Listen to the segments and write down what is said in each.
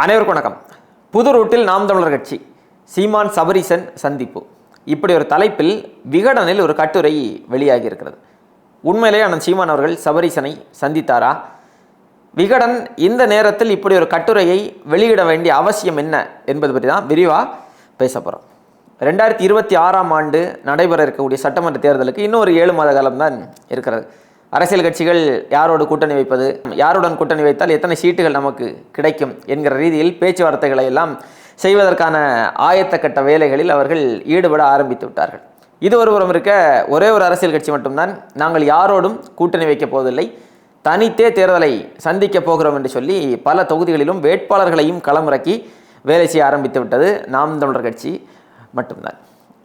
அனைவருக்கும் வணக்கம். புது ரூட்டில் நாம் தமிழர் கட்சி சீமான் சபரிசன் சந்திப்பு. இப்படி ஒரு தலைப்பில் விகடனில் ஒரு கட்டுரை வெளியாகி இருக்கிறது. உண்மையிலேயே அண்ணன் சீமான் அவர்கள் சபரிசனை சந்தித்தாரா? விகடன் இந்த நேரத்தில் இப்படி ஒரு கட்டுரையை வெளியிட வேண்டிய அவசியம் என்ன என்பது பற்றி தான் விரிவாக பேச போகிறோம் ரெண்டாயிரத்தி இருபத்தி ஆறாம் ஆண்டு நடைபெற இருக்கக்கூடிய சட்டமன்ற தேர்தலுக்கு இன்னும் ஒரு ஏழு மாத காலம்தான் இருக்கிறது. அரசியல் கட்சிகள் யாரோடு கூட்டணி வைப்பது? யாருடன் கூட்டணி வைத்தால் எத்தனை சீட்டுகள் நமக்கு கிடைக்கும் என்கிற ரீதியில் பேச்சுவார்த்தைகளை எல்லாம் செய்வதற்கான ஆயத்தக்கட்ட வேலைகளில் அவர்கள் ஈடுபட ஆரம்பித்து விட்டார்கள். இது ஒருபுறம் இருக்க ஒரே ஒரு அரசியல் கட்சி மட்டும்தான் நாங்கள் யாரோடும் கூட்டணி வைக்கப் போவதில்லை. தனித்தே தேர்தலை சந்திக்கப் போகிறோம் என்று சொல்லி பல தொகுதிகளிலும் வேட்பாளர்களையும் களமிறக்கி வேலை செய்ய ஆரம்பித்து விட்டது நாம் தமிழர் கட்சி மட்டும்தான்.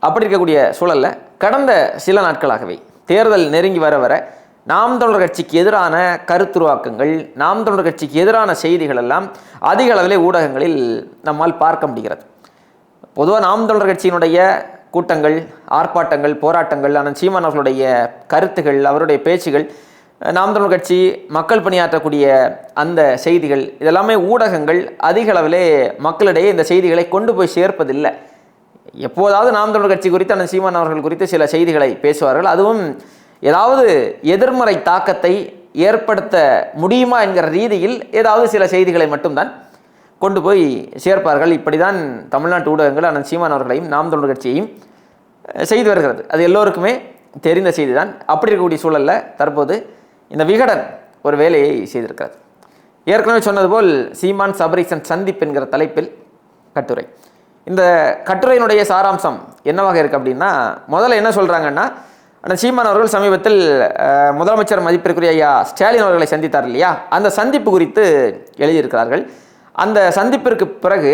அப்படி இருக்கக்கூடிய சூழலில் கடந்த சில நாட்களாகவே தேர்தல் நெருங்கி வர வர நாம் தமிழர் கட்சிக்கு எதிரான கருத்துருவாக்கங்கள் நாம் தமிழர் கட்சிக்கு எதிரான செய்திகள் எல்லாம் அதிக அளவிலே ஊடகங்களில் நம்மால் பார்க்க முடிகிறது. பொதுவாக நாம் தமிழர் கட்சியினுடைய கூட்டங்கள் ஆர்ப்பாட்டங்கள் போராட்டங்கள் அண்ணன் சீமான் அவர்களுடைய கருத்துகள் அவருடைய பேச்சுகள் நாம் தமிழர் கட்சி மக்கள் பணியாற்றக்கூடிய அந்த செய்திகள் இதெல்லாமே ஊடகங்கள் அதிக அளவிலே மக்களிடையே இந்த செய்திகளை கொண்டு போய் சேர்ப்பதில்லை. எப்போதாவது நாம் தமிழர் கட்சி குறித்து அண்ணன் சீமான் அவர்கள் குறித்து சில செய்திகளை பேசுவார்கள். அதுவும் ஏதாவது எதிர்மறை தாக்கத்தை ஏற்படுத்த முடியுமா என்கிற ரீதியில் ஏதாவது சில செய்திகளை மட்டும்தான் கொண்டு போய் சேர்ப்பார்கள். இப்படி தான் தமிழ்நாட்டு ஊடகங்கள் அண்ணன் சீமான் அவர்களையும் நாம் தொண்டர் கட்சியையும் செய்து வருகிறது. அது எல்லோருக்குமே தெரிந்த செய்தி தான் அப்படி இருக்கக்கூடிய சூழலில் தற்போது இந்த விகடன் ஒரு வேலையை செய்திருக்கிறது. ஏற்கனவே சொன்னது போல் சீமான் சபரீசன் சந்திப் என்கிற தலைப்பில் கட்டுரை. இந்த கட்டுரையினுடைய சாராம்சம் என்னவாக இருக்குது அப்படின்னா முதல்ல என்ன சொல்கிறாங்கன்னா ஆனால் சீமான் அவர்கள் சமீபத்தில் முதலமைச்சர் மதிப்பிற்குரிய ஐயா ஸ்டாலின் அவர்களை சந்தித்தார் இல்லையா? அந்த சந்திப்பு குறித்து எழுதியிருக்கிறார்கள். அந்த சந்திப்பிற்கு பிறகு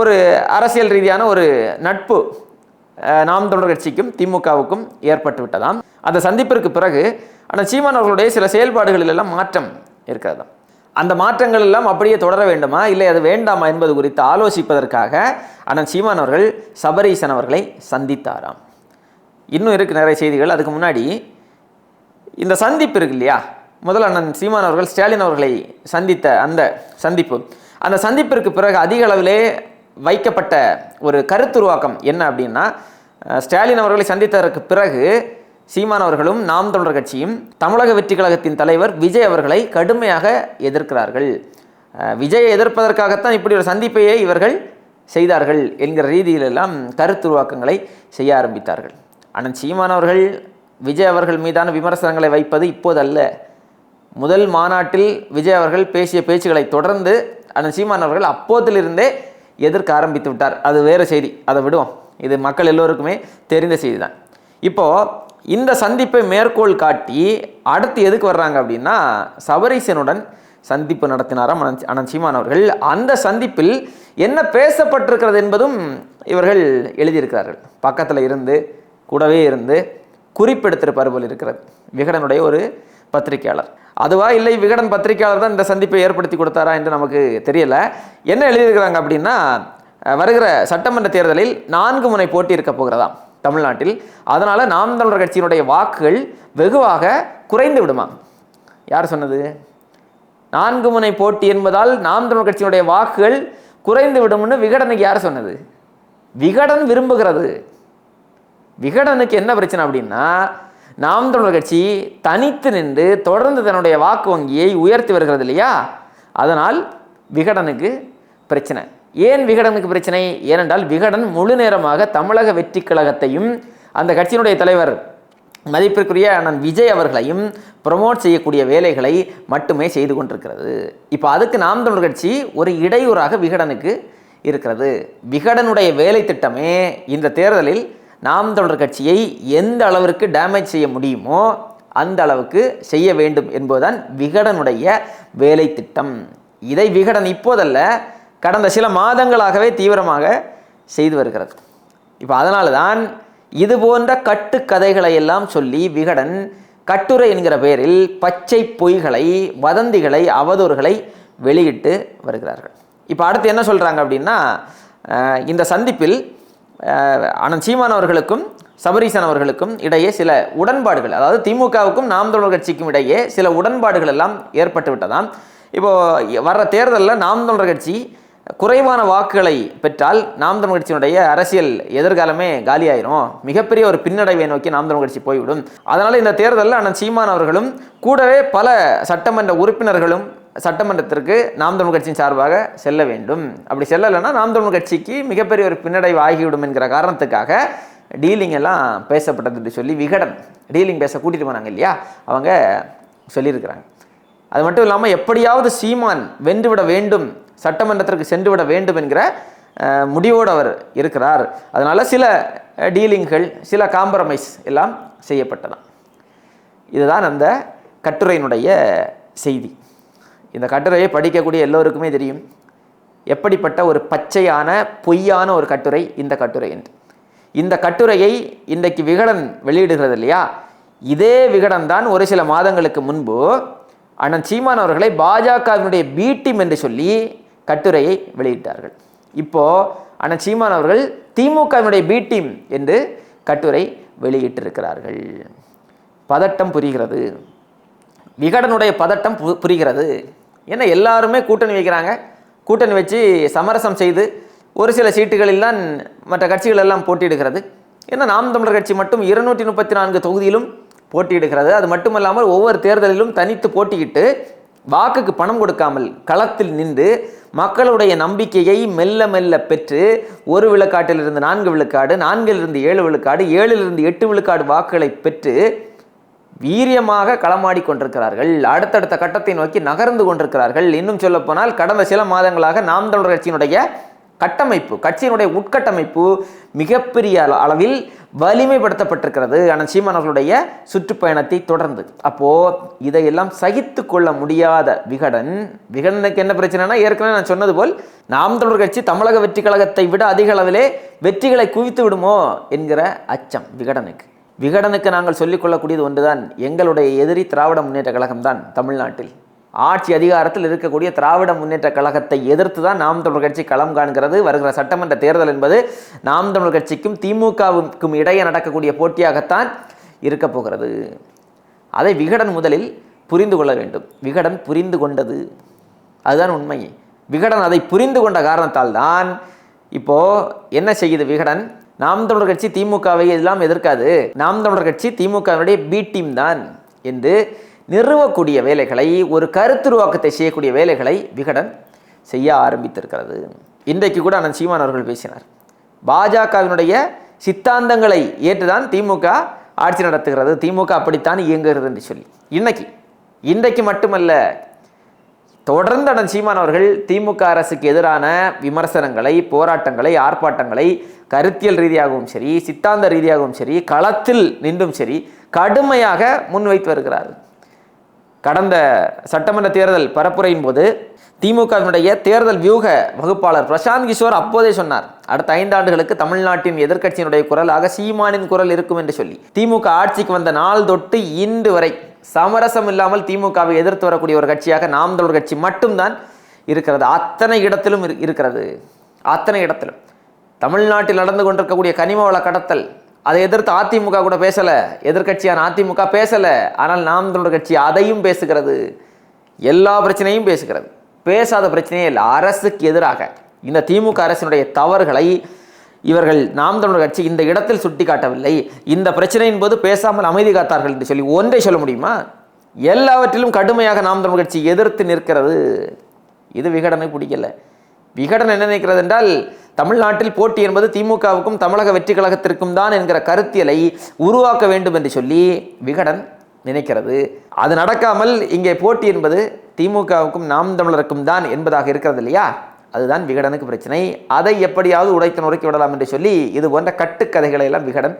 ஒரு அரசியல் ரீதியான ஒரு நட்பு நாம் தொடர் கட்சிக்கும் திமுகவுக்கும் ஏற்பட்டு விட்டதாம். அந்த சந்திப்பிற்கு பிறகு ஆனால் சீமான் அவர்களுடைய சில செயல்பாடுகளிலெல்லாம் மாற்றம் இருக்கிறதாம். அந்த மாற்றங்கள் எல்லாம் அப்படியே தொடர வேண்டுமா? இல்லை அது வேண்டாமா என்பது குறித்து ஆலோசிப்பதற்காக அண்ணன் சீமான் அவர்கள் சபரீசன் அவர்களை சந்தித்தாராம். இன்னும் இருக்குது நிறைய செய்திகள். அதுக்கு முன்னாடி இந்த சந்திப்பு இருக்கு இல்லையா? முதல் அண்ணன் சீமான் அவர்கள் ஸ்டாலின் அவர்களை சந்தித்த அந்த சந்திப்பு. அந்த சந்திப்பிற்கு பிறகு அதிக அளவிலே வைக்கப்பட்ட ஒரு கருத்துருவாக்கம் என்ன அப்படின்னா ஸ்டாலின் அவர்களை சந்தித்ததற்கு பிறகு சீமான் அவர்களும் நாம் தொடர் கட்சியும் தமிழக வெற்றி கழகத்தின் தலைவர் விஜய் அவர்களை கடுமையாக எதிர்க்கிறார்கள். விஜயை எதிர்ப்பதற்காகத்தான் இப்படி ஒரு சந்திப்பையே இவர்கள் செய்தார்கள் என்கிற ரீதியிலெல்லாம் கருத்துருவாக்கங்களை செய்ய ஆரம்பித்தார்கள். ஆனால் சீமான் அவர்கள் விஜய் அவர்கள் மீதான விமர்சனங்களை வைப்பது இப்போதல்ல. முதல் மாநாட்டில் விஜய் அவர்கள் பேசிய பேச்சுகளை தொடர்ந்து அண்ணன் சீமான் அவர்கள் அப்போதிலிருந்தே எதிர்க்க ஆரம்பித்து விட்டார். அது வேறு செய்தி. அதை விடுவோம். இது மக்கள் எல்லோருக்குமே தெரிந்த செய்தி தான் இப்போது இந்த சந்திப்பை மேற்கோள் காட்டி அடுத்து எதுக்கு வர்றாங்க அப்படின்னா சபரீசனுடன் சந்திப்பு நடத்தினாராம் அனந்த் சீமான் அவர்கள். அந்த சந்திப்பில் என்ன பேசப்பட்டிருக்கிறது என்பதும் இவர்கள் எழுதியிருக்கிறார்கள். பக்கத்தில் இருந்து கூடவே இருந்து குறிப்பெடுத்திருப்பார் போல் இருக்கிறது. விகடனுடைய ஒரு பத்திரிகையாளர். அதுவா இல்லை விகடன் பத்திரிகையாளர் தான் இந்த சந்திப்பை ஏற்படுத்தி கொடுத்தாரா என்று நமக்கு தெரியல. என்ன எழுதியிருக்கிறாங்க அப்படின்னா வருகிற சட்டமன்ற தேர்தலில் நான்கு முனை போட்டி இருக்க போகிறதாம் தமிழ்நாட்டில். அதனால் நாம் தமிழர் கட்சியினுடைய வாக்குகள் வெகுவாக குறைந்து விடுமாம் யார் சொன்னது? நான்கு முனை போட்டி என்பதால் நாம் தமிழர் கட்சியினுடைய வாக்குகள் குறைந்து விடும்னு விகடனுக்கு யார் சொன்னது? விகடன் விரும்புகிறது. விகடனுக்கு என்ன பிரச்சனை அப்படின்னா நாம் தமிழர் கட்சி தனித்து நின்று தொடர்ந்து தன்னுடைய வாக்கு வங்கியை உயர்த்தி வருகிறது இல்லையா? அதனால் விகடனுக்கு பிரச்சனை. ஏன் விகடனுக்கு பிரச்சனை? ஏனென்றால் விகடன் முழு நேரமாக தமிழக வெற்றி கழகத்தையும் அந்த கட்சியினுடைய தலைவர் மதிப்பிற்குரிய அண்ணன் விஜய் அவர்களையும் ப்ரொமோட் செய்யக்கூடிய வேலைகளை மட்டுமே செய்து கொண்டிருக்கிறது. இப்போ அதுக்கு நாம் தமிழர் கட்சி ஒரு இடையூறாக விகடனுக்கு இருக்கிறது. விகடனுடைய வேலை திட்டமே இந்த தேர்தலில் நாம் தொடர் கட்சியை எந்த அளவிற்கு டேமேஜ் செய்ய முடியுமோ அந்த அளவுக்கு செய்ய வேண்டும் என்பதுதான் விகடனுடைய வேலை திட்டம் இதை விகடன் இப்போதல்ல கடந்த சில மாதங்களாகவே தீவிரமாக செய்து வருகிறது. இப்போ அதனால தான் இது போன்ற கட்டுக்கதைகளை எல்லாம் சொல்லி விகடன் கட்டுரை என்கிற பெயரில் பச்சை பொய்களை வதந்திகளை அவதூறுகளை வெளியிட்டு வருகிறார்கள். இப்போ அடுத்து என்ன சொல்கிறாங்க அப்படின்னா இந்த சந்திப்பில் அனந்த் சீமான் அவர்களுக்கும் சபரீசன் அவர்களுக்கும் இடையே சில உடன்பாடுகள் அதாவது திமுகவுக்கும் நாம் தமிழர் கட்சிக்கும் இடையே சில உடன்பாடுகள் எல்லாம் ஏற்பட்டு விட்டதாம். இப்போ வர்ற தேர்தலில் நாம் தமிழர் கட்சி குறைவான வாக்குகளை பெற்றால் நாம் தமிழ் கட்சியினுடைய அரசியல் எதிர்காலமே காலியாயிரும். மிகப்பெரிய ஒரு பின்னடைவை நோக்கி நாம் தமிழ் கட்சி போய்விடும். அதனால் இந்த தேர்தலில் அண்ணன் சீமான் அவர்களும் கூடவே பல சட்டமன்ற உறுப்பினர்களும் சட்டமன்றத்திற்கு நாம் தமிழ் கட்சியின் சார்பாக செல்ல வேண்டும். அப்படி செல்லலைன்னா நாம் தமிழ் கட்சிக்கு மிகப்பெரிய ஒரு பின்னடைவு ஆகிவிடும் என்கிற காரணத்துக்காக டீலிங் எல்லாம் பேசப்பட்டது சொல்லி விகடன் டீலிங் பேச கூட்டிகிட்டு போனாங்க இல்லையா? அவங்க சொல்லியிருக்கிறாங்க. அது மட்டும் இல்லாமல் எப்படியாவது சீமான் வென்றுவிட வேண்டும் சட்டமன்றத்திற்கு சென்று விட வேண்டும் என்கிற முடிவோடு அவர் இருக்கிறார். அதனால் சில டீலிங்கள் சில காம்ப்ரமைஸ் எல்லாம் செய்யப்பட்டன இதுதான் அந்த கட்டுரையினுடைய செய்தி. இந்த கட்டுரையை படிக்கக்கூடிய எல்லோருக்குமே தெரியும். எப்படிப்பட்ட ஒரு பச்சையான பொய்யான ஒரு கட்டுரை இந்த கட்டுரை என்று. இந்த கட்டுரையை இன்றைக்கு விகடன் வெளியிடுகிறது இல்லையா? இதே விகடன் தான் ஒரு சில மாதங்களுக்கு முன்பு அண்ணன் சீமான் அவர்களை பாஜகவினுடைய பீட்டிம் என்று சொல்லி கட்டுரையை வெளியிட்டார்கள். இப்போ அண்ணன் சீமான் அவர்கள் திமுகவினுடைய பீட்டிம் என்று கட்டுரை வெளியிட்டிருக்கிறார்கள். பதட்டம் புரிகிறது. விகடனுடைய பதட்டம் பு- புரிகிறது. ஏன்னா எல்லாருமே கூட்டணி வைக்கிறாங்க. கூட்டணி வச்சு சமரசம் செய்து ஒரு சில சீட்டுகளில் தான் மற்ற கட்சிகள் எல்லாம் போட்டியிடுகிறது. ஏன்னா நாம் தமிழர் கட்சி மட்டும் இருநூற்றி முப்பத்தி நான்கு தொகுதியிலும் போட்டியிடுகிறது. அது மட்டுமல்லாமல் ஒவ்வொரு தேர்தலிலும் தனித்து போட்டியிட்டு வாக்குக்கு பணம் கொடுக்காமல் களத்தில் நின்று மக்களுடைய நம்பிக்கையை மெல்ல மெல்ல பெற்று ஒரு விழுக்காட்டிலிருந்து நான்கு விழுக்காடு நான்கிலிருந்து ஏழு விழுக்காடு ஏழிலிருந்து எட்டு விழுக்காடு வாக்குகளை பெற்று வீரியமாக களமாடி கொண்டிருக்கிறார்கள். அடுத்தடுத்த கட்டத்தை நோக்கி நகர்ந்து கொண்டிருக்கிறார்கள். இன்னும் சொல்லப்போனால் கடந்த சில மாதங்களாக நாம் தமிழர் கட்சியினுடைய கட்டமைப்பு கட்சியினுடைய உட்கட்டமைப்பு மிகப்பெரிய அள- அளவில் வலிமைப்படுத்தப்பட்டிருக்கிறது. ஆனால் சீமான் அவர்களுடைய சுற்றுப்பயணத்தை தொடர்ந்து. அப்போ இதையெல்லாம் சகித்து கொள்ள முடியாத விகடன் விகடனுக்கு என்ன பிரச்சனைனா ஏற்கனவே நான் சொன்னது போல் நாம் தமிழர் கட்சி தமிழக வெற்றி கழகத்தை விட அதிக அளவிலே வெற்றிகளை குவித்து விடுமோ என்கிற அச்சம் விகடனுக்கு. விகடனுக்கு நாங்கள் சொல்லிக்கொள்ளக்கூடியது ஒன்றுதான். எங்களுடைய எதிரி திராவிட முன்னேற்ற கழகம்தான் தமிழ்நாட்டில். ஆட்சி அதிகாரத்தில் இருக்கக்கூடிய திராவிட முன்னேற்ற கழகத்தை எதிர்த்து தான் நாம் தமிழ் கட்சி களம் காண்கிறது. வருகிற சட்டமன்ற தேர்தல் என்பது நாம் தமிழ் கட்சிக்கும் திமுகவுக்கும் இடையே நடக்கக்கூடிய போட்டியாகத்தான் இருக்கப் போகிறது. அதை விகடன் முதலில் புரிந்து கொள்ள வேண்டும். விகடன் புரிந்து கொண்டது. அதுதான் உண்மை. விகடன் அதை புரிந்து கொண்ட காரணத்தால் தான் இப்போ என்ன செய்யுது விகடன்? நாம் தமிழர் கட்சி திமுகவை எல்லாம் எதிர்க்காது. நாம் தமிழர் கட்சி திமுகவினுடைய பி டீம் தான் என்று நிறுவக்கூடிய வேலைகளை ஒரு கருத்துருவாக்கத்தை செய்யக்கூடிய வேலைகளை விகடன் செய்ய ஆரம்பித்திருக்கிறது. இன்றைக்கு கூட அண்ணன் சீமான் அவர்கள் பேசினார். பாஜகவினுடைய சித்தாந்தங்களை ஏற்றுதான் திமுக ஆட்சி நடத்துகிறது. திமுக அப்படித்தான் இயங்குகிறது என்று சொல்லி. இன்னைக்கு இன்றைக்கு மட்டுமல்ல தொடர்ந்து அண்ணன் சீமான் அவர்கள் திமுக அரசுக்கு எதிரான விமர்சனங்களை போராட்டங்களை ஆர்ப்பாட்டங்களை கருத்தியல் ரீதியாகவும் சரி சித்தாந்த ரீதியாகவும் சரி களத்தில் நின்றும் சரி கடுமையாக முன்வைத்து வருகிறார். கடந்த சட்டமன்ற தேர்தல் பரப்புரையின் போது திமுகவினுடைய தேர்தல் வியூக வகுப்பாளர் பிரசாந்த் கிஷோர் அப்போதே சொன்னார். அடுத்த ஐந்தாண்டுகளுக்கு தமிழ்நாட்டின் எதிர்க்கட்சியினுடைய குரலாக சீமானின் குரல் இருக்கும் என்று சொல்லி. திமுக ஆட்சிக்கு வந்த நாள் தொட்டு இன்று வரை சமரசம் இல்லாமல் திமுகவை எதிர்த்து வரக்கூடிய ஒரு கட்சியாக நாம் தமிழர் கட்சி மட்டும்தான் இருக்கிறது. அத்தனை இடத்திலும் இரு- இருக்கிறது. அத்தனை இடத்திலும். தமிழ்நாட்டில் நடந்து கொண்டிருக்கக்கூடிய கனிம வள கடத்தல் அதை எதிர்த்து அதிமுக கூட பேசலை எதிர்கட்சியான அதிமுக பேசலை ஆனால் நாம் தமிழர் கட்சி அதையும் பேசுகிறது. எல்லா பிரச்சனையும் பேசுகிறது. பேசாத பிரச்சனையே இல்லை. அரசுக்கு எதிராக இந்த திமுக அரசினுடைய தவறுகளை இவர்கள் நாம் தமிழர் கட்சி இந்த இடத்தில் சுட்டிக்காட்டவில்லை. இந்த பிரச்சனையின் போது பேசாமல் அமைதி காத்தார்கள் என்று சொல்லி ஒன்றை சொல்ல முடியுமா? எல்லாவற்றிலும் கடுமையாக நாம் தமிழர் கட்சி எதிர்த்து நிற்கிறது. இது விகடனை பிடிக்கல. விகடன் என்ன நினைக்கிறது என்றால் தமிழ்நாட்டில் போட்டி என்பது திமுகவுக்கும் தமிழக வெற்றி கழகத்திற்கும் தான் என்கிற கருத்தியலை உருவாக்க வேண்டும் என்று சொல்லி விகடன் நினைக்கிறது. அது நடக்காமல் இங்கே போட்டி என்பது திமுகவுக்கும் நாம் தமிழருக்கும் தான் என்பதாக இருக்கிறது இல்லையா? அதுதான் விகடனுக்கு பிரச்சனை. அதை எப்படியாவது உடைத்து நுரைக்கி விடலாம் என்று சொல்லி இது போன்ற கட்டுக்கதைகளை எல்லாம் விகடன்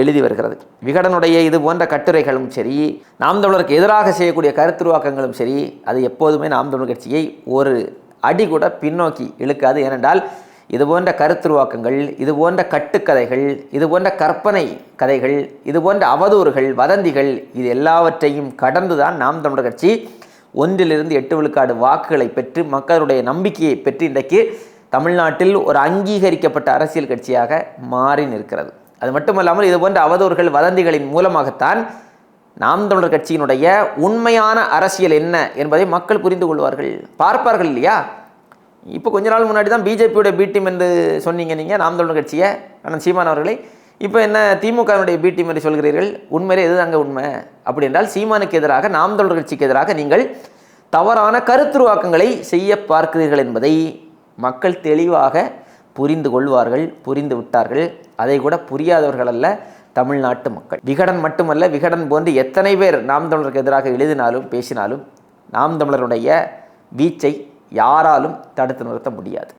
எழுதி வருகிறது. விகடனுடைய இது போன்ற கட்டுரைகளும் சரி நாம் தமிழருக்கு எதிராக செய்யக்கூடிய கருத்துருவாக்கங்களும் சரி அது எப்போதுமே நாம் தமிழர் கட்சியை ஒரு அடி கூட பின்னோக்கி இழுக்காது. ஏனென்றால் இது போன்ற கருத்துருவாக்கங்கள் இது போன்ற கட்டுக்கதைகள் இது போன்ற கற்பனை கதைகள் இது போன்ற அவதூறுகள் வதந்திகள் இது எல்லாவற்றையும் கடந்துதான் நாம் தமிழர் கட்சி ஒன்றிலிருந்து எட்டு விழுக்காடு வாக்குகளை பெற்று மக்களுடைய நம்பிக்கையை பெற்று இன்றைக்கு தமிழ்நாட்டில் ஒரு அங்கீகரிக்கப்பட்ட அரசியல் கட்சியாக மாறி நிற்கிறது. அது மட்டுமல்லாமல் இது போன்ற அவதூறுகள் வதந்திகளின் மூலமாகத்தான் நாம் தமிழர் கட்சியினுடைய உண்மையான அரசியல் என்ன என்பதை மக்கள் புரிந்து கொள்வார்கள். பார்ப்பார்கள் இல்லையா? இப்போ கொஞ்ச நாள் முன்னாடி தான் பிஜேபியோட பி டீம் என்று சொன்னீங்க நீங்கள் நாம் தமிழர் கட்சியை. அண்ணன் சீமான் அவர்களை இப்போ என்ன திமுகவினுடைய பீட்டி மாதிரி சொல்கிறீர்கள்? உண்மையிலே எது அங்கே உண்மை. அப்படி என்றால் சீமானுக்கு எதிராக நாம் தொடர் கட்சிக்கு எதிராக நீங்கள் தவறான கருத்துருவாக்கங்களை செய்ய பார்க்கிறீர்கள் என்பதை மக்கள் தெளிவாக புரிந்து கொள்வார்கள் புரிந்து விட்டார்கள். அதை கூட புரியாதவர்கள் அல்ல தமிழ்நாட்டு மக்கள். விகடன் மட்டுமல்ல விகடன் போன்று எத்தனை பேர் நாம் தமிழருக்கு எதிராக எழுதினாலும் பேசினாலும் நாம் தமிழருடைய வீச்சை யாராலும் தடுத்து நிறுத்த முடியாது.